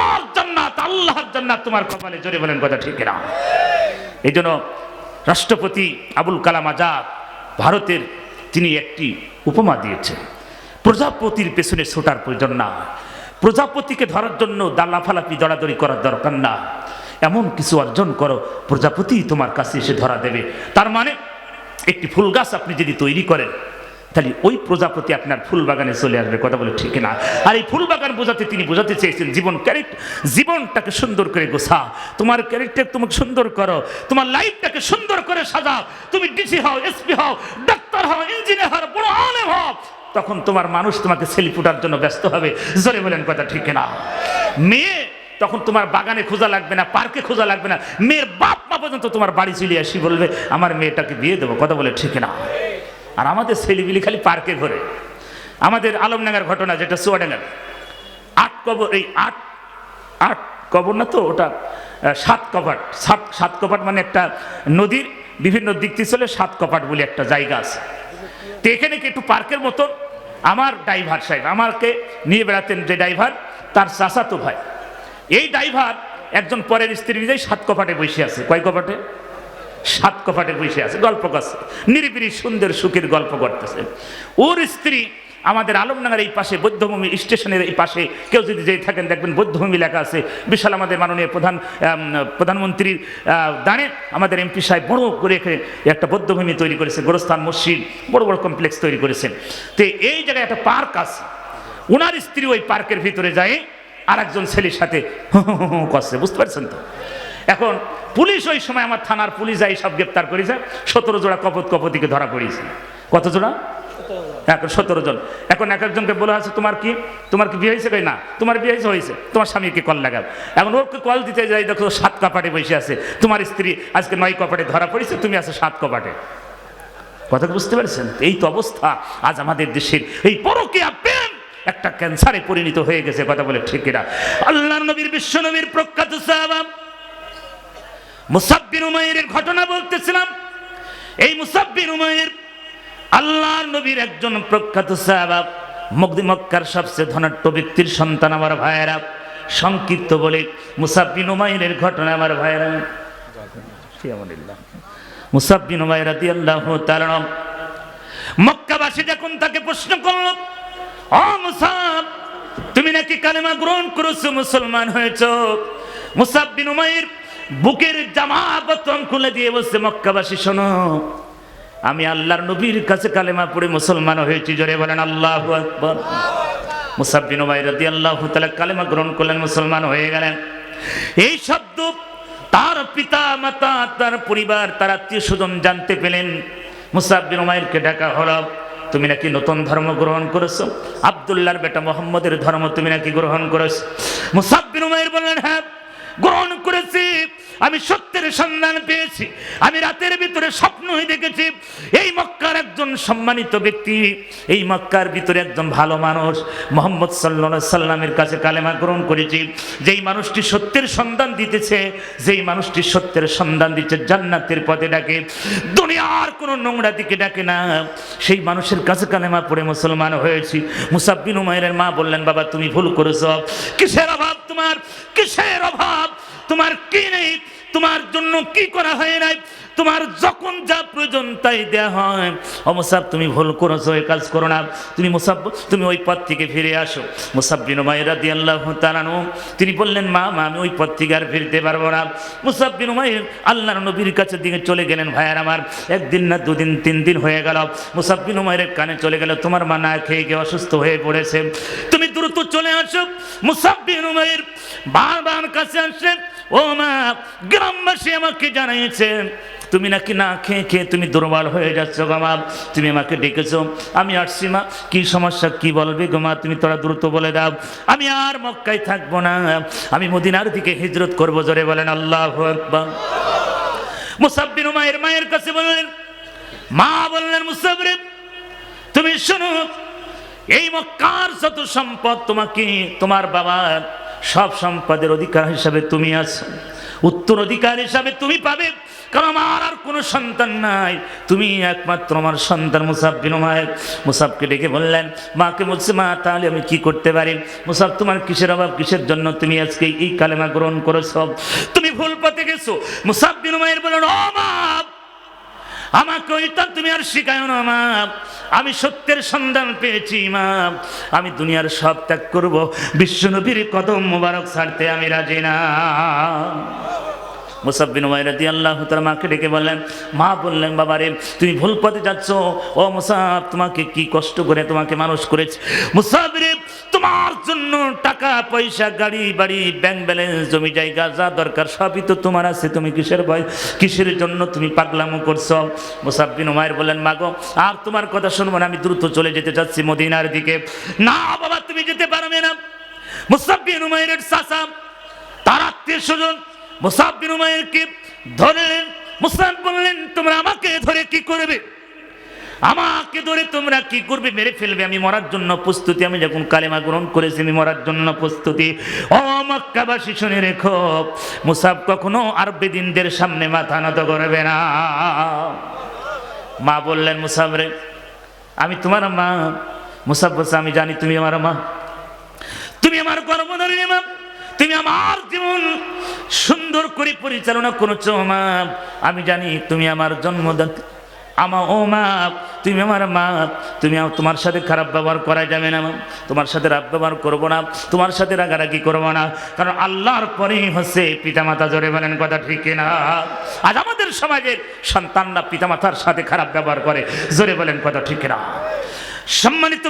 তোমার জান্নাত, আল্লাহর জান্নাত তোমার কপালে জোরে বলেন কথা ঠিক না এই জন্য রাষ্ট্রপতি আবুল কালাম আজাদ ভারতের তিনি একটি উপমা দিয়েছেন। প্রজাপতির পেছনে ছোটার প্রয়োজন না। প্রজাপতিকে ধরার জন্য দালাফালাপি দড়াদড়ি করার দরকার না। এমন কিছু অর্জন করো, প্রজাপতি তোমার কাছে এসে ধরা দেবে। তার মানে একটি ফুল গাছ আপনি যদি তৈরি করেন তাহলে ওই প্রজাপতি আপনার ফুল বাগানে চলে আসবে, কথা বলে ঠিক না আর এই ফুল বাগান বোঝাতে তিনি বোঝাতে চেয়েছেন, জীবন ক্যারেক্ট জীবনটাকে সুন্দর করে গোছা। তোমার ক্যারেক্টার তোমাকে সুন্দর করো, তোমার লাইফটাকে সুন্দর করে সাজাও। তুমি ডিসি হও এসপি হও ডাক্তার হও ইঞ্জিনিয়ার হও, বড় আলেম হও। তখন তোমার মানুষ তোমাকে সেলফি ওঠার জন্য ব্যস্ত হবে। জোরে বলেন কথা ঠিক না মেয়ে তখন তোমার বাগানে খোঁজা লাগবে না পার্কে খোঁজা লাগবে না। মেয়ের বাপ মা পর্যন্ত তোমার বাড়ি চলে আসি বলবে, আমার মেয়েটাকে বিয়ে দেবো কথা বলে ঠিক না আর আমাদের ছেলেগুলি খালি পার্কে ঘোরে। আমাদের আলমডাঙ্গার ঘটনা যেটা চুয়াডাঙ্গার আট কবর, এই আট আট কবর না তো, ওটা সাত কপাট। সাত সাত কপাট মানে একটা নদীর বিভিন্ন দিক থেকে চলে সাত কপাট বলে একটা জায়গা আছে। তো এখানে কি একটু পার্কের মতন? আমার ড্রাইভার সাহেব, আমাকে নিয়ে বেড়াতেন যে ড্রাইভার, তার চাচাতো ভাই। এই ড্রাইভার একজন পরের স্ত্রী নিজেই সাত কপাটে বসে আছে। কয় কপাটে? সাত কপাটে বসে আছে, গল্প করছে। নিরিবিরি সুন্দর সুখের গল্প করতেছে। ওর স্ত্রী আমাদের আলমডাঙ্গার এই পাশে, বৌদ্ধভূমি স্টেশনের এই পাশে, কেউ যদি যেয়ে থাকেন দেখবেন বৌদ্ধভূমি লেখা আছে। বিশাল আমাদের মাননীয় প্রধান প্রধানমন্ত্রীর দানে আমাদের এমপি সাহেব বড় করে একটা বৌদ্ধভূমি তৈরি করেছে গোরস্থান মসজিদ, বড় বড় কমপ্লেক্স তৈরি করেছেন। তো এই জায়গায় একটা পার্ক আছে। ওনার স্ত্রী ওই পার্কের ভিতরে যায় আর একজন ছেলের সাথে করছে, বুঝতে পারছেন তো? এখন পুলিশ ওই সময় আমার থানার পুলিশ যাই সব গ্রেপ্তার করেছে, সতেরো জোড়া কপত কপতিকে ধরা পড়িয়েছে কত জোড়া? এখন সতেরো জন। এখন এক একজনকে বলা আছে তোমার কি তোমার কি বিয়ে হয়েছে? কই না, তোমার বিয়ে হয়েছে হয়েছে। তোমার স্বামীকে কল লাগাও। এখন ওকে কল দিতে যাই, দেখো সাত কপাটে বসে আছে। তোমার স্ত্রী আজকে নয় কপাটে ধরা পড়েছে, তুমি আছো সাত কপাটে। কথা বুঝতে পারছেন? এই তো অবস্থা আজ আমাদের দেশের এই পরকীয়া প্রেম একটা ক্যান্সারে পরিণত হয়ে গেছে, কথা বলে ঠিক এরা। আল্লাহ নবীর, বিশ্ব নবীর প্রখ্যাত সাহাবা মুসাব্বিন উমাইরের ঘটনা বলতেছিলাম। এই মুসাব্বিন উমাইর আল্লাহর নবীর একজন প্রখ্যাত সাহাবা মগদি মক্কার সবচেয়ে ধনাট্য ব্যক্তির সন্তান আমার ভাইয়েরা। সংক্ষিপ্ত বলে মুসাব্বিন উমাইরের ঘটনা আমার ভাইয়েরা। মুসাব্বিন উমাইর রাদিয়াল্লাহু তাআলা মক্কাবাসী যখন তাকে প্রশ্ন করল, ও মুসাব, তুমি নাকি কালেমা গ্রহণ করেছ, মুসলমান হয়েছ? মুসাব্বিন উমাইর বুকের জামা খুলে দিয়ে বসে মক্কাবাসী, শোনো। আমি আল্লাহর নবীর কাছে কালেমা পড়ে মুসলমান হয়েছি, জোরে বলেন, আল্লাহ আকবার। মুসাব বিন উমাইর রাদিয়াল্লাহু কালেমা গ্রহণ করলেন, মুসলমান হয়ে গেলেন। এই শব্দ তার পিতা, মাতা, তার পরিবার, তার আত্মীয় স্বজন জানতে পেলেন। মুসাব্বিন উমাইরকে ডাকা হলো, তুমি নাকি নতুন ধর্ম গ্রহণ করেছ? আবদুল্লাহর বেটা মোহাম্মদের ধর্ম তুমি নাকি গ্রহণ করেছ? মুসাব্বিন উমাইর বললেন হ্যাঁ গ্রহণ করেছি। আমি সত্যের সন্ধান পেয়েছি। আমি রাতের ভিতরে স্বপ্নই দেখেছি, এই মক্কার একজন সম্মানিত ব্যক্তি, এই মক্কার ভিতরে একজন ভালো মানুষ, মোহাম্মদ সাল্লা সাল্লামের কাছে কালেমা গ্রহণ করেছি। যেই মানুষটি সত্যের সন্ধান দিতেছে, যেই মানুষটি সত্যের সন্ধান দিচ্ছে, জান্নাতের পথে ডাকে, দুনিয়ার কোনো নোংরা দিকে ডাকে না। সেই মানুষের কাছে কালেমা পড়ে মুসলমান হয়েছি। মুসাব্বিন মা বললেন, বাবা, তুমি ভুল করেছ। কিসের অভাব তোমার? কিসের অভাব? তোমার কি নেই? তোমার জন্য কি করা হয় নাই? তোমার যখন যা প্রয়োজন তাই দেয়া হয়। ও মুসাব, তুমি ভুল করেছ এই কাজ করো না। তুমি মুসাব, তুমি ওই পথ থেকে ফিরে আসো। মুসাব্বিন উমাইর রাদিয়াল্লাহু আল্লাহ আনহু, তিনি বললেন, মা মা, আমি ওই পথ থেকে আর ফিরতে পারব না। মুসাব্বিন উমাইর আল্লাহর নবীর কাছে দিকে চলে গেলেন, ভাইয়ার আমার, একদিন না দুদিন, তিন দিন হয়ে গেল। মুসাব্বিন উমাইরের কানে চলে গেল, তোমার মা না খেয়ে গিয়ে অসুস্থ হয়ে পড়েছে। তুমি দ্রুত চলে আসো। মুসাব্বিন উমাইর বারবার কাছে আসলেন ও মা, গ্রামবাসী আমাকে জানিয়েছে তুমি নাকি না খেয়ে খেয়ে তুমি দুর্বল হয়ে যাচ্ছ গো মা, তুমি আমাকে ডেকেছো, আমি আসছি মা, কি সমস্যা, কি বলবে গো মা, তুমি তোরা দ্রুত বলে দাও, আমি আর মক্কায় থাকব না, আমি মদিনার দিকে হিজরত করব, জোরে বলেন, আল্লাহ মুসাব্বিন মায়ের মায়ের কাছে বললেন, মা বললেন মুসাবরে তুমি শোনো, এই মক্কার যত সম্পদ তোমাকে, তোমার বাবা সব সম্পদের অধিকার হিসাবে তুমি আছো। উত্তরাধিকার হিসাবে তুমি পাবে। কারণ আমার আর কোনো সন্তান নাই। তুমি একমাত্র আমার সন্তান মুসাব বিন উমায়ের মুসাবকে ডেকে বললেন, মাকে বলছে, মা, তাহলে আমি কি করতে পারি? মুসাব, তোমার কিসের অভাব? কিসের জন্য তুমি আজকে এই কালেমা গ্রহণ করেছ? তুমি ভুল পথে গেছো। মুসাব বিন উমায়ের বললেন মা আমাকে ওইটা তুমি আর শিখায় না, মা। আমি সত্যের সন্ধান পেয়েছি, মা। আমি দুনিয়ার সব ত্যাগ করব। বিশ্বনবীর কদম মোবারক ছাড়তে আমি রাজি না। মুসাব্বিন ওয়াইরাদি আল্লাহ তার মাকে ডেকে বললেন, মা বললেন, বাবারে, তুমি ভুল পথে যাচ্ছ। ও মুসাব, তোমাকে কি কষ্ট করে তোমাকে মানুষ করেছে। মুসাবরে জন্য টাকা, পয়সা, গাড়ি, বাড়ি ব্যাংক ব্যালেন্স জমি জায়গা, যা দরকার সবই তো তোমার আছে। তুমি কিসের ভয়? কিসের জন্য তুমি পাগলামো করছ? মুসাব্বিন উমায়ের বললেন, মাগো, আর তোমার কথা শুনব না, আমি দ্রুত চলে যেতে চাচ্ছি মদিনার দিকে। না বাবা, তুমি যেতে পারবে না। মুসাব্বিন উমায়ের চাচা, তার আত্মীয় স্বজন মুসাব বিন উমাইরকে ধরলেন। মুসাব বললেন, তোমরা আমাকে ধরে কি করবে? আমাকে ধরে তোমরা কি করবে? মেরে ফেলবে। আমি মরার জন্য প্রস্তুতি। আমি যখন কালেমা গ্রহণ করেছি, আমি মরার জন্য প্রস্তুতি। ও মক্কাবাসী, শুনে রেখো, মুসাব কখনো আর দিনদের সামনে মাথা নত করবে না। মা বললেন মুসাবরে আমি তোমার মা। মুসাব বলছে, আমি জানি তুমি আমার মা। তুমি আমার গর্বধারী মা। তুমি আমার জীবন সুন্দর করে পরিচালনা করেছ মা। আমি জানি তুমি আমার জন্মদান আমা, ও মা, তুমি আমার মা, তুমি তোমার সাথে খারাপ ব্যবহার করা যাবে না তোমার সাথে রাগ ব্যবহার করব না, তোমার সাথে রাগারাগি করব না। কারণ আল্লাহর পরেই হচ্ছে পিতামাতা, জোরে বলেন কথা ঠিক না আজ আমাদের সমাজের সন্তানরা পিতামাতার সাথে খারাপ ব্যবহার করে, জোরে বলেন কথা ঠিক না সম্মানিত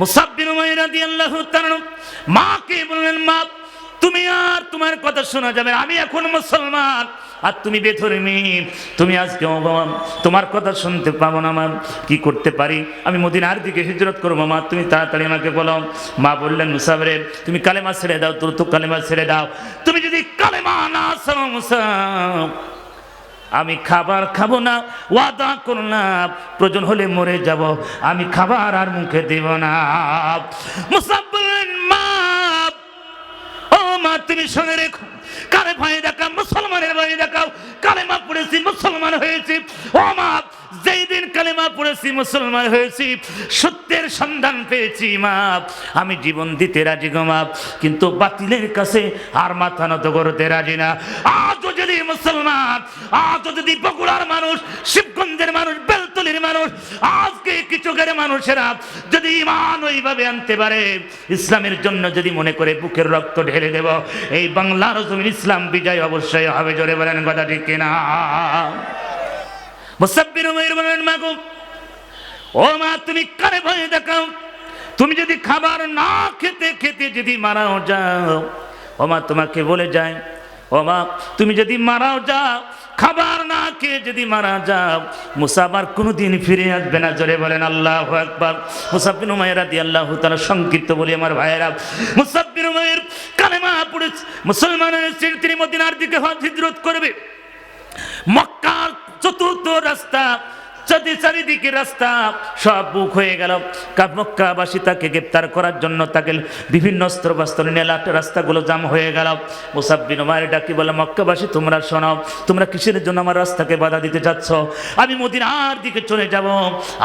মুসাব্বিন আল্লাহ মাকে বললেন, মা, তুমি আর তোমার কথা শোনা যাবে আমি এখন মুসলমান। আর তুমি বেধর্মী। তুমি আজকে বাবা, তোমার কথা শুনতে পাবো না মা। কি করতে পারি? আমি মদিনার দিকে হিজরত করব মা। তুমি তাড়াতাড়ি আমাকে বলো। মা বললেন মুসাবরে তুমি কালেমা ছেড়ে দাও তোর তো কালেমা ছেড়ে দাও। তুমি যদি কালেমা না আমি খাবার খাব না ওয়াদা করো না। প্রয়োজন হলে মরে যাব। আমি খাবার আর মুখে দেব না। বললেন মা ও মা তুমি শুনে রেখো। কারে ভাই মুসলমানের বাড়ি দেখাও, কালেমা পড়েছি, মুসলমান হয়েছি। ও মা, যেই দিন কালেমা পড়েছি, মুসলমান হয়েছি। সত্যের সন্ধান পেয়েছি, মা। আমি জীবন দিতে রাজি গো, মা। কিন্তু বাতিলের কাছে আর মাথা নত করতে রাজি না। আজও যদি মুসলমান আজও যদি বগুড়ার মানুষ, শিবগঞ্জের মানুষ, বেলতলির মানুষ, আজকে কিছুকের মানুষেরা যদি ইমান ওইভাবে আনতে পারে, ইসলামের জন্য যদি মনে করে বুকের রক্ত ঢেলে দেব, এই বাংলার জমিন ইসলাম বিজয় অবশ্যই হবে, জোরে বলেন কথা ঠিক কিনা? মুসাব্বির বলেন মাগো ও মা, তুমি কারে ভয় দেখাও? তুমি যদি খাবার না খেতে খেতে যদি মারাও যাও, ও মা, তোমাকে বলে যায় ও মা, তুমি যদি মারাও যাও, খাবার না খেয়ে যদি মারা যাও মুসাবার কোনোদিন ফিরে আসবে না। জোরে বলেন, আল্লাহ একবার মুসাফিন উমায়েরা দিয়ে আল্লাহ তারা সংক্ষিপ্ত বলি আমার ভাইয়েরা। মুসাফিন উমায়ের কালেমা পড়ে, মুসলমানের তিনি মদিনার দিকে হজ হিজরত করবে। মক্কার চতুর্থ রাস্তা চারি চারিদিকে রাস্তা, সব বুক হয়ে গেল। মক্কাবাসী তাকে গ্রেপ্তার করার জন্য তাকে বিভিন্ন অস্ত্র বস্ত্র নিয়ে রাস্তাগুলো জাম হয়ে গেল। মুসাব্বিন মায়ের ডাকি বলে, মক্কাবাসী, তোমরা শোনো, তোমরা কিসের জন্য আমার রাস্তাকে বাধা দিতে যাচ্ছ? আমি মদিনার দিকে চলে যাব।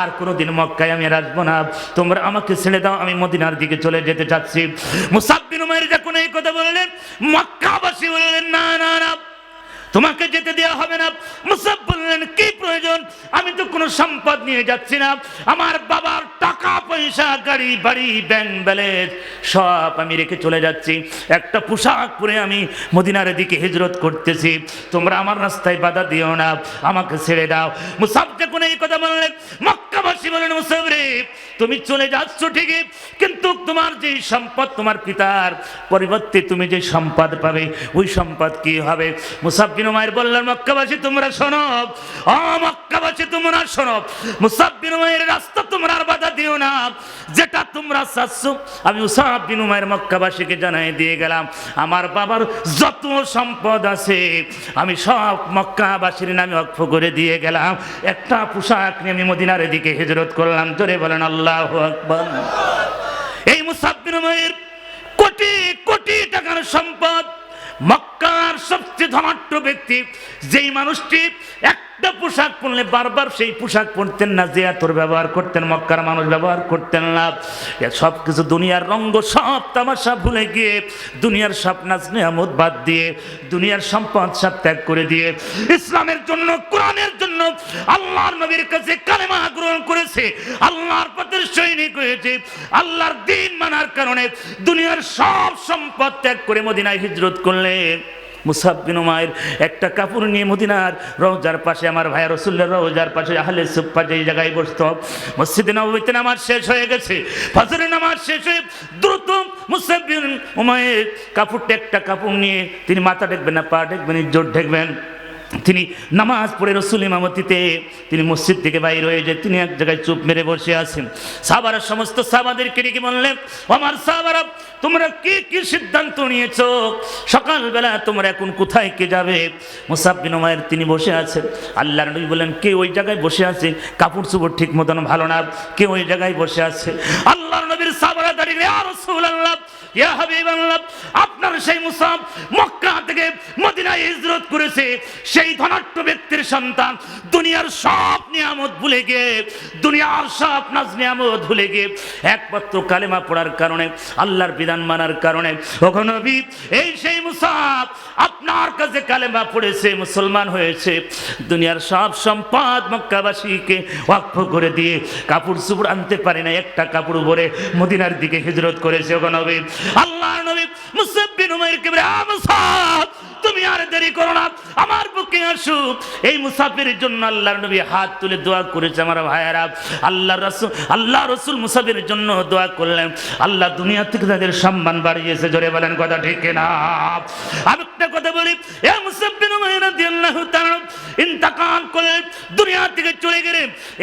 আর কোনোদিন মক্কায় আমি আসব না। তোমরা আমাকে ছেড়ে দাও, আমি মদিনার দিকে চলে যেতে চাচ্ছি। মুসাব্বিন মায়ের যখন এই কথা বললেন, মক্কাবাসী বললেন, না না না। তোমাকে যেতে দেওয়া হবে না। মুসাফ বললেন, কি প্রয়োজন? আমি তো কোনো সম্পদ নিয়ে যাচ্ছি না। আমার বাবার টাকা পয়সা, গাড়ি, বাড়ি, ব্যাংক ব্যালেন্স সব আমি রেখে চলে যাচ্ছি। একটা পোশাক পরে আমি মদিনার দিকে হিজরত করতেছি। তোমরা আমার রাস্তায় বাধা দিও না, আমাকে ছেড়ে দাও। মুসাবকে কোনো এই কথা বললেন তুমি চলে যাচ্ছ ঠিকই, কিন্তু তোমার যে সম্পদ তোমার পিতার পরিবর্তে তুমি যে সম্পদ পাবে, ওই সম্পদ কি হবে? বললেন, মক্কাবাসী, তোমরা তোমরা রাস্তা তোমরা আর বাধা দিও না। যেটা তোমরা চাচ্ছ, আমি মুসাব্বিন মায়ের মক্কাবাসীকে জানাই দিয়ে গেলাম। আমার বাবার যত সম্পদ আছে, আমি সব মক্কাবাসীর নামে অক্ষ করে দিয়ে গেলাম। একটা পোশাক নিয়ে আমি মদিনার দিকে হিজরত করলাম, জোরে বলেন, আল্লাহ আকবর। এই মুসাফির মায়ের কোটি কোটি টাকার সম্পদ, মক্কার সবচেয়ে ধনাঢ্য ব্যক্তি, যেই মানুষটি একটা পোশাক পরলে বারবার সেই পোশাক পরতেন না, যে এতর ব্যবহার করতেন, মক্কার মানুষ ব্যবহার করতেন না। সব কিছু দুনিয়ার রঙ্গ, সব তামাশা ভুলে গিয়ে দুনিয়ার সব নাচ নিয়ামত বাদ দিয়ে, দুনিয়ার সম্পদ সব ত্যাগ করে দিয়ে, ইসলামের জন্য, কোরআনের জন্য আল্লাহর নবীর কাছে কালেমা গ্রহণ করেছে, আল্লাহর পথের সৈনিক হয়েছে, আল্লাহর দিন মানার কারণে দুনিয়ার সব সম্পদ ত্যাগ করে মদিনায় হিজরত করলেন। মুসাব মায়ের একটা কাপড় নিয়ে মদিনার রওজার পাশে আমার ভাইয়া রসুল্লাহ রওজার পাশে আহলে সুপ্পা যেই জায়গায় বসত, মসজিদে নবীতে নামাজ শেষ হয়ে গেছে ফজরের নামাজ শেষ হয়ে দ্রুত মুসাব বিন উমায়ের কাপড়টা একটা কাপড় নিয়ে তিনি মাথা ঢেকবেন না, পা ঢেকবেন জোর দেখবেন তিনি নামাজ পড়ে রসুল ইমামতিতে, তিনি মসজিদ থেকে বাইর হয়ে যায়, তিনি এক জায়গায় চুপ মেরে বসে আছেন। সাবারা সমস্ত সাবাদেরকে ডেকে বললেন আমার সাবারা তোমরা কি কি সিদ্ধান্ত নিয়েছ? সকালবেলা তোমরা এখন কোথায় কে যাবে? মুসাফিন মায়ের তিনি বসে আছেন। আল্লাহ নবী বললেন, কে ওই জায়গায় বসে আছে? কাপড় চুপড় ঠিক মতন ভালো না। কে ওই জায়গায় বসে আছে? আল্লাহ নবীর সাবারা দাঁড়িয়ে আর আল্লাহ ইয়া হাবিবাল্লাহ আপনার সেই মুসাব মক্কা থেকে মদিনায় হিজরত করেছে, সেই ধনাঢ্য ব্যক্তির সন্তান দুনিয়ার সব নিয়ামত ভুলে গিয়ে, দুনিয়ার সব নাজ নিয়ামত ভুলে গিয়ে একমাত্র কালেমা পড়ার কারণে, আল্লাহর বিধান মানার কারণে ওখানে এই সেই মুসাব আপনার কাছে কালেমা পড়েছে, মুসলমান হয়েছে। দুনিয়ার সব সম্পদ মক্কাবাসীকে ওয়াক্ফ করে দিয়ে কাপড় চুপড় আনতে পারে না, একটা কাপড় উপরে মদিনার দিকে হিজরত করেছে ওখানে আল্লাহ নবী মুসাব্বিন উমাইর কে দেরি করো না, আমার বুকে আসো। এই মুসাফির জন্য আল্লাহর নবী হাত তুলে দোয়া করেছে আমার ভাইয়ারা। আল্লাহ রসুল আল্লাহ রসুল মুসাফির জন্য দোয়া করলেন। আল্লাহ দুনিয়া থেকে তাদের সম্মান বাড়িয়েছে, জোরে বলেন কথা ঠিক না আমি একটা কথা বলি, এ মুসাফির ইন্তাকাল করে দুনিয়া থেকে চলে গেলে